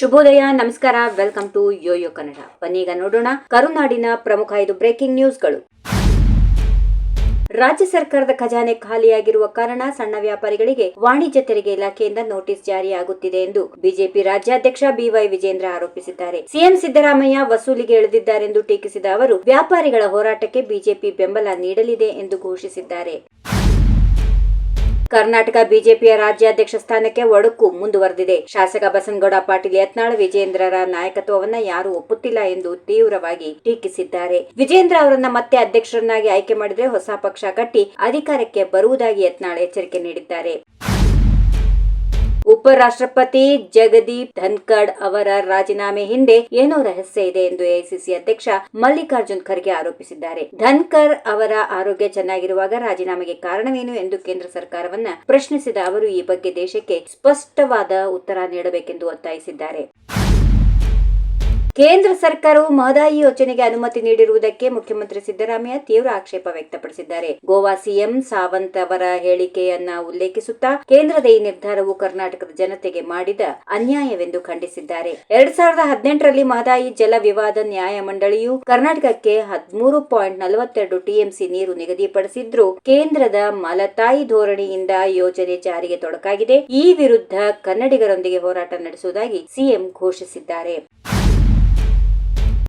ಶುಭೋದಯ, ನಮಸ್ಕಾರ welcome to YoYo Kannada ಬನ್ನೀಗ ನೋಡೋಣ ಕರುನಾಡಿನ ಪ್ರಮುಖ ಐದು ಬ್ರೇಕಿಂಗ್ ನ್ಯೂಸ್ಗಳು ರಾಜ್ಯ ಸರ್ಕಾರದ ಖಜಾನೆ ಖಾಲಿಯಾಗಿರುವ ಕಾರಣ ಸಣ್ಣ ವ್ಯಾಪಾರಿಗಳಿಗೆ ವಾಣಿಜ್ಯ ತೆರಿಗೆ ಇಲಾಖೆಯಿಂದ ನೋಟಿಸ್ ಜಾರಿಯಾಗುತ್ತಿದೆ ಎಂದು ಬಿಜೆಪಿ ರಾಜ್ಯಾಧ್ಯಕ್ಷ ಬಿವೈ ವಿಜೇಂದ್ರ ಆರೋಪಿಸಿದ್ದಾರೆ. ಸಿಎಂ ಸಿದ್ದರಾಮಯ್ಯ ವಸೂಲಿಗೆ ಇಳಿದಿದ್ದಾರೆಂದು ಟೀಕಿಸಿದ ಅವರು, ವ್ಯಾಪಾರಿಗಳ ಹೋರಾಟಕ್ಕೆ ಬಿಜೆಪಿ ಬೆಂಬಲ ನೀಡಲಿದೆ ಎಂದು ಘೋಷಿಸಿದ್ದಾರೆ. ಕರ್ನಾಟಕ ಬಿಜೆಪಿಯ ರಾಜ್ಯಾಧ್ಯಕ್ಷ ಸ್ಥಾನಕ್ಕೆ ಒಡಕು ಮುಂದುವರೆದಿದೆ. ಶಾಸಕ ಬಸನಗೌಡ ಪಾಟೀಲ್ ಯತ್ನಾಳ್ ವಿಜೇಂದ್ರರ ನಾಯಕತ್ವವನ್ನ ಯಾರೂ ಒಪ್ಪುತ್ತಿಲ್ಲ ಎಂದು ತೀವ್ರವಾಗಿ ಟೀಕಿಸಿದ್ದಾರೆ. ವಿಜೇಂದ್ರ ಅವರನ್ನ ಮತ್ತೆ ಅಧ್ಯಕ್ಷರನ್ನಾಗಿ ಆಯ್ಕೆ ಮಾಡಿದ್ರೆ ಹೊಸ ಪಕ್ಷ ಕಟ್ಟಿ ಅಧಿಕಾರಕ್ಕೆ ಬರುವುದಾಗಿ ಯತ್ನಾಳ್ ಎಚ್ಚರಿಕೆ ನೀಡಿದ್ದಾರೆ. ಉಪರಾಷ್ಟ್ರಪತಿ ಜಗದೀಪ್ ಧನ್ಕಡ್ ಅವರ ರಾಜೀನಾಮೆ ಹಿಂದೆ ಏನೋ ರಹಸ್ಯ ಇದೆ ಎಂದು ಎಐಸಿಸಿ ಅಧ್ಯಕ್ಷ ಮಲ್ಲಿಕಾರ್ಜುನ್ ಖರ್ಗೆ ಆರೋಪಿಸಿದ್ದಾರೆ. ಧನ್ಕರ್ ಅವರ ಆರೋಗ್ಯ ಚೆನ್ನಾಗಿರುವಾಗ ರಾಜೀನಾಮೆಗೆ ಕಾರಣವೇನು ಎಂದು ಕೇಂದ್ರ ಸರ್ಕಾರವನ್ನ ಪ್ರಶ್ನಿಸಿದ ಅವರು ಈ ಬಗ್ಗೆ ದೇಶಕ್ಕೆ ಸ್ಪಷ್ಟವಾದ ಉತ್ತರ ನೀಡಬೇಕೆಂದು ಒತ್ತಾಯಿಸಿದ್ದಾರೆ. ಕೇಂದ್ರ ಸರ್ಕಾರವು ಮಹದಾಯಿ ಯೋಜನೆಗೆ ಅನುಮತಿ ನೀಡಿರುವುದಕ್ಕೆ ಮುಖ್ಯಮಂತ್ರಿ ಸಿದ್ದರಾಮಯ್ಯ ತೀವ್ರ ಆಕ್ಷೇಪ ವ್ಯಕ್ತಪಡಿಸಿದ್ದಾರೆ. ಗೋವಾ ಸಿಎಂ ಸಾವಂತ್ ಅವರ ಹೇಳಿಕೆಯನ್ನ ಉಲ್ಲೇಖಿಸುತ್ತಾ ಕೇಂದ್ರದ ಈ ನಿರ್ಧಾರವು ಕರ್ನಾಟಕದ ಜನತೆಗೆ ಮಾಡಿದ ಅನ್ಯಾಯವೆಂದು ಖಂಡಿಸಿದ್ದಾರೆ. ಎರಡ್ ಸಾವಿರದ ಹದಿನೆಂಟರಲ್ಲಿ ಮಹದಾಯಿ ಜಲ ವಿವಾದ ನ್ಯಾಯ ಮಂಡಳಿಯು ಕರ್ನಾಟಕಕ್ಕೆ ಹದಿಮೂರು ಪಾಯಿಂಟ್ ನಲವತ್ತೆರಡು ಟಿಎಂಸಿ ನೀರು ನಿಗದಿಪಡಿಸಿದ್ರು ಕೇಂದ್ರದ ಮಲತಾಯಿ ಧೋರಣೆಯಿಂದ ಯೋಜನೆ ಜಾರಿಗೆ ತೊಡಕಾಗಿದೆ. ಈ ವಿರುದ್ಧ ಕನ್ನಡಿಗರೊಂದಿಗೆ ಹೋರಾಟ ನಡೆಸುವುದಾಗಿ ಸಿಎಂ ಘೋಷಿಸಿದ್ದಾರೆ.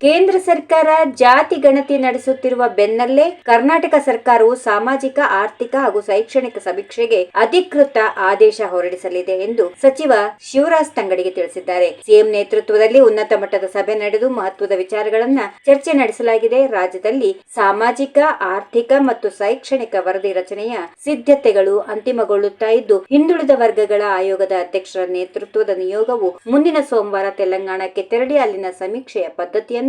ಕೇಂದ್ರ ಸರ್ಕಾರ ಜಾತಿ ಗಣತಿ ನಡೆಸುತ್ತಿರುವ ಬೆನ್ನಲ್ಲೇ ಕರ್ನಾಟಕ ಸರ್ಕಾರವು ಸಾಮಾಜಿಕ, ಆರ್ಥಿಕ ಹಾಗೂ ಶೈಕ್ಷಣಿಕ ಸಮೀಕ್ಷೆಗೆ ಅಧಿಕೃತ ಆದೇಶ ಹೊರಡಿಸಲಿದೆ ಎಂದು ಸಚಿವ ಶಿವರಾಜ್ ತಂಗಡಿಗೆ ತಿಳಿಸಿದ್ದಾರೆ. ಸಿಎಂ ನೇತೃತ್ವದಲ್ಲಿ ಉನ್ನತ ಮಟ್ಟದ ಸಭೆ ನಡೆದು ಮಹತ್ವದ ವಿಚಾರಗಳನ್ನ ಚರ್ಚೆ ನಡೆಸಲಾಗಿದೆ. ರಾಜ್ಯದಲ್ಲಿ ಸಾಮಾಜಿಕ, ಆರ್ಥಿಕ ಮತ್ತು ಶೈಕ್ಷಣಿಕ ವರದಿ ರಚನೆಯ ಸಿದ್ಧತೆಗಳು ಅಂತಿಮಗೊಳ್ಳುತ್ತಾ ಇದ್ದು, ಹಿಂದುಳಿದ ವರ್ಗಗಳ ಆಯೋಗದ ಅಧ್ಯಕ್ಷರ ನೇತೃತ್ವದ ನಿಯೋಗವು ಮುಂದಿನ ಸೋಮವಾರ ತೆಲಂಗಾಣಕ್ಕೆ ತೆರಳಿ ಅಲ್ಲಿನ ಸಮೀಕ್ಷೆಯ ಪದ್ಧತಿಯನ್ನ